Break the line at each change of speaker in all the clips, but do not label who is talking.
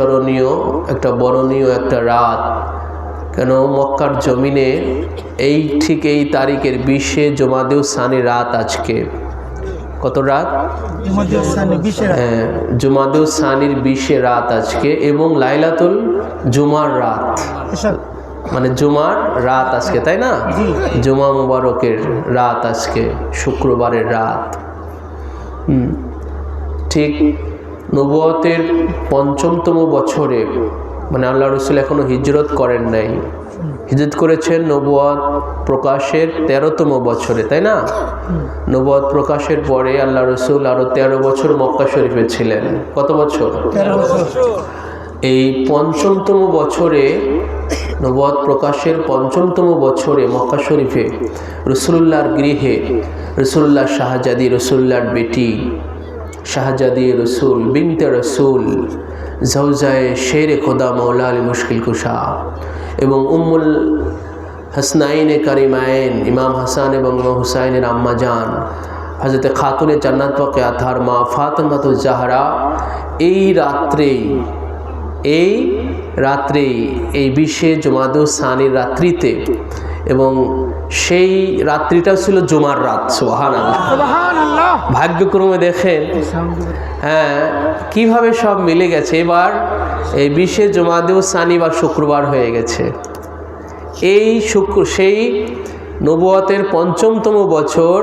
স্মরণীয় একটা বরণীয় একটা রাত। কেন? মক্কার জমিনে এই ঠিক এই তারিখের বিশে জমাদেউ সানি রাত আজকে। কত রাত? হ্যাঁ জুমাদেউ সানির বিশে রাত আজকে এবং লাইলাতুল জুমার রাত। মানে জুমার রাত আজকে তাই না? জুমা মুবারকের রাত আজকে শুক্রবারের রাত। হুম ঠিক নবুয়তের পঞ্চমতম বছরে মানে আল্লাহ রসুল এখনও হিজরত করেন নাই। হিজরত করেছেন নবুয়ত প্রকাশের তেরোতম বছরে তাই না? নবুয়ত প্রকাশের পরে আল্লাহ রসুল আরও তেরো বছর মক্কা শরীফে ছিলেন। কত বছর?
বছর।
এই পঞ্চমতম বছরে নবদ প্রকাশের পঞ্চমতম বছরে মক্কা শরীফে রসুল্লাহর গৃহে রসুল্লাহ শাহজাদি রসুল্লাহর বেটি শাহজাদি রসুল বিনতে রসুল জৌজায় শের খোদা মৌলা আলী মুশকিল কুশা এবং উম্মুল হাসনাইনে কারিমায়ন, ইমাম হাসান এবং হুসাইনের আম্মা জান হজরত খাতুনে জান্নাত পাকে আথার মা ফাতেমাতুল জাহরা এই রাত্রেই এই রাত্রেই এই বিশ্বে জমাদু সানির রাত্রিতে এবং সেই রাত্রিটাও ছিল জুমার রাত সোহান ভাগ্যক্রমে দেখেন হ্যাঁ কীভাবে সব মিলে গেছে। এবার এই বিশে জমাদেও শনিবার শুক্রবার হয়ে গেছে। এই শুক্র সেই নবুয়াতের পঞ্চমতম বছর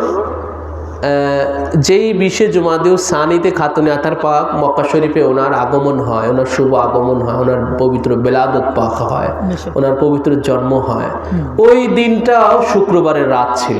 যেই বিশে জুমাদেউ সানিতে খাতুনে আতার পাক মক্কা শরীফে ওনার আগমন হয় ওনার শুভ আগমন হয় ওনার পবিত্র বেলাদত পাক হয় ওনার পবিত্র জন্ম হয়। ওই দিনটাও শুক্রবারের রাত ছিল।